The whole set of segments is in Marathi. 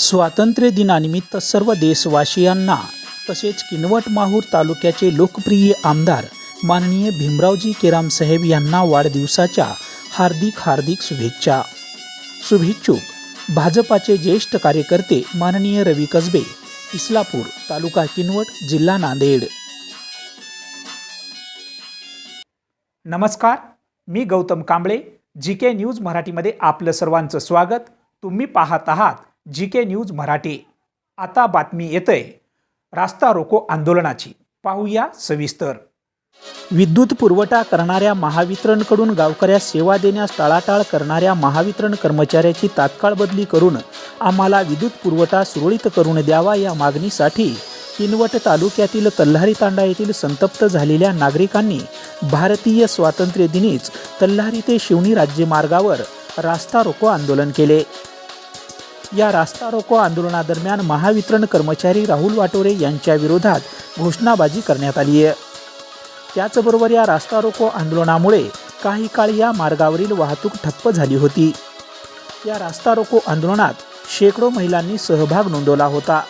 स्वातंत्र्य दिनानिमित्त सर्व देशवासियांना तसेच किनवट माहूर तालुक्याचे लोकप्रिय आमदार माननीय भीमरावजी केराम साहेब यांना वाढदिवसाच्या हार्दिक हार्दिक शुभेच्छा. शुभेच्छुक भाजपाचे ज्येष्ठ कार्यकर्ते माननीय रवी कसबे इस्लापूर तालुका किनवट जिल्हा नांदेड. नमस्कार मी Gautam Kamble G K News मराठीमध्ये आपलं सर्वांचं स्वागत. तुम्ही पाहत आहात जी के न्यूज मराठी. आता बातमी येतंय. रास्ता रोको आंदोलनाची. पाहूया सविस्तर. विद्युत पुरवठा करणाऱ्या महावितरणकडून गावकऱ्यास सेवा देण्यास टाळाटाळ करणाऱ्या महावितरण कर्मचाऱ्याची तात्काळ बदली करून आम्हाला विद्युत पुरवठा सुरळीत करून द्यावा या मागणीसाठी किनवट तालुक्यातील तल्हारी तांडा येथील संतप्त झालेल्या नागरिकांनी भारतीय स्वातंत्र्य दिनीच तल्हारी ते शिवणी राज्यमार्गावर रास्ता रोको आंदोलन केले. या रास्ता रोको आंदोलनादरम्यान महावितरण कर्मचारी राहुल वाटोरे यांच्या विरोधात घोषणाबाजी करण्यात आली आहे. त्याचबरोबर या रास्ता रोको आंदोलनामुळे काही काळ या मार्गावरील वाहतूक ठप्प झाली होती. या रास्ता रोको आंदोलनात शेकडो महिलांनी सहभाग नोंदवला होता.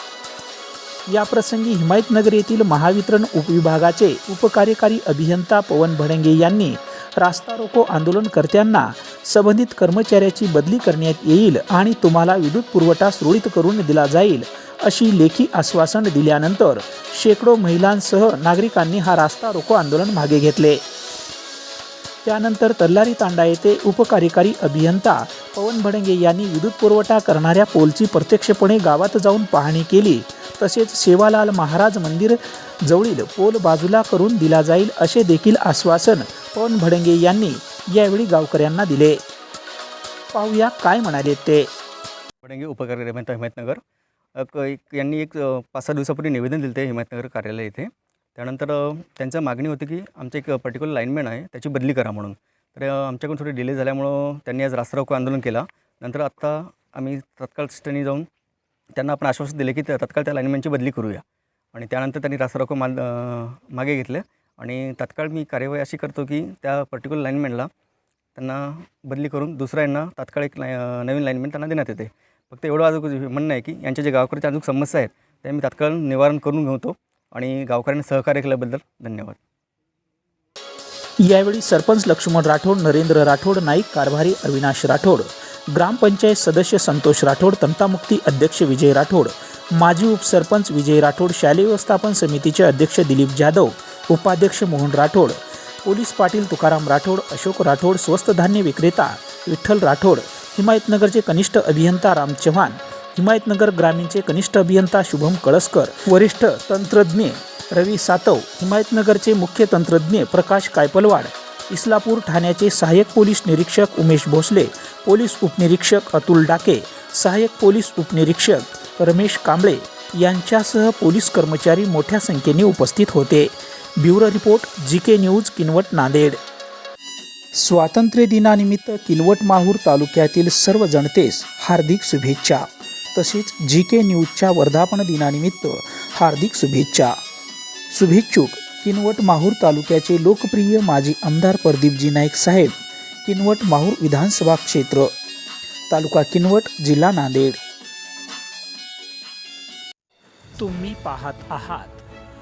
याप्रसंगी हिमायतनगर येथील महावितरण उपविभागाचे उपकार्यकारी अभियंता पवन भडंगे यांनी रास्ता रोको आंदोलनकर्त्यांना संबंधित कर्मचाऱ्याची बदली करण्यात येईल आणि तुम्हाला विद्युत पुरवठा सुरळीत करून दिला जाईल अशी लेखी आश्वासन दिल्यानंतर शेकडो महिलांसह नागरिकांनी हा रास्ता रोको आंदोलन मागे घेतले. त्यानंतर तल्लारी तांडा येथे उपकार्यकारी अभियंता पवन भडंगे यांनी विद्युत पुरवठा करणाऱ्या पोलची प्रत्यक्षपणे गावात जाऊन पाहणी केली. तसेच सेवालाल महाराज मंदिर जवळील पोल बाजूला करून दिला जाईल असे देखील आश्वासन पवन भडंगे यांनी यावेळी गावकऱ्यांना दिले. पाहूया काय म्हणाले ते. वडंगे उपकार्य हिमायतनगर. क- एक- यांनी एक पाच सहा दिवसापूर्वी निवेदन दिलं ते हिमायतनगर कार्यालय इथे. त्यानंतर त्यांचं मागणी होती की आमचं एक पर्टिक्युलर लाईनमॅन आहे त्याची बदली करा म्हणून. तर आमच्याकडून थोडी डिले झाल्यामुळं त्यांनी आज रास्तारोको आंदोलन केला. नंतर आत्ता आम्ही तत्काळ स्टनी जाऊन त्यांना आपण आश्वासन दिले की तत्काळ त्या लाईनमॅनची बदली करूया. आणि त्यानंतर त्यांनी रास्ता रोको मागे घेतलं. आणि तत्काळ मी कार्यवाही अशी करतो की त्या पर्टिक्युलर लाईनमॅनला त्यांना बदली करून दुसऱ्या यांना तात्काळ एक नवीन लाईनमॅन त्यांना देण्यात येते. फक्त एवढं अजून म्हणणं आहे की यांच्या जे गावकऱ्याच्या अजून समस्या आहेत त्या मी तात्काळ निवारण करून घेतो आणि गावकऱ्यांनी सहकार्य केल्याबद्दल धन्यवाद. यावेळी सरपंच लक्ष्मण राठोड नरेंद्र राठोड नाईक कारभारी अविनाश राठोड ग्रामपंचायत सदस्य संतोष राठोड तंटामुक्ती अध्यक्ष विजय राठोड माजी उपसरपंच विजय राठोड शालेय व्यवस्थापन समितीचे अध्यक्ष दिलीप जाधव उपाध्यक्ष मोहन राठोड पोलीस पाटील तुकाराम राठोड अशोक राठोड स्वस्त धान्य विक्रेता विठ्ठल राठोड हिमायतनगरचे कनिष्ठ अभियंता राम चव्हाण हिमायतनगर ग्रामीणचे कनिष्ठ अभियंता शुभम कळसकर वरिष्ठ तंत्रज्ञ रवी सातव हिमायतनगरचे मुख्य तंत्रज्ञ प्रकाश कायपलवाड इस्लापूर ठाण्याचे सहाय्यक पोलीस निरीक्षक उमेश भोसले पोलीस उपनिरीक्षक अतुल डाके सहाय्यक पोलीस उपनिरीक्षक रमेश कांबळे यांच्यासह पोलीस कर्मचारी मोठ्या संख्येने उपस्थित होते. Bureau report G K News Kinwat Nanded. स्वातंत्र्य दिनानिमित्त किनवट माहूर तालुक्यातील सर्व जनतेस हार्दिक शुभेच्छा. तसेच जी के न्यूजच्या वर्धापन दिनानिमित्त हार्दिक शुभेच्छा. शुभेच्छुक किनवट माहूर तालुक्याचे लोकप्रिय माजी आमदार प्रदीपजी नाईक साहेब किनवट माहूर विधानसभा क्षेत्र. तालुका किनवट जिल्हा नांदेड. तुम्ही पाहत आहात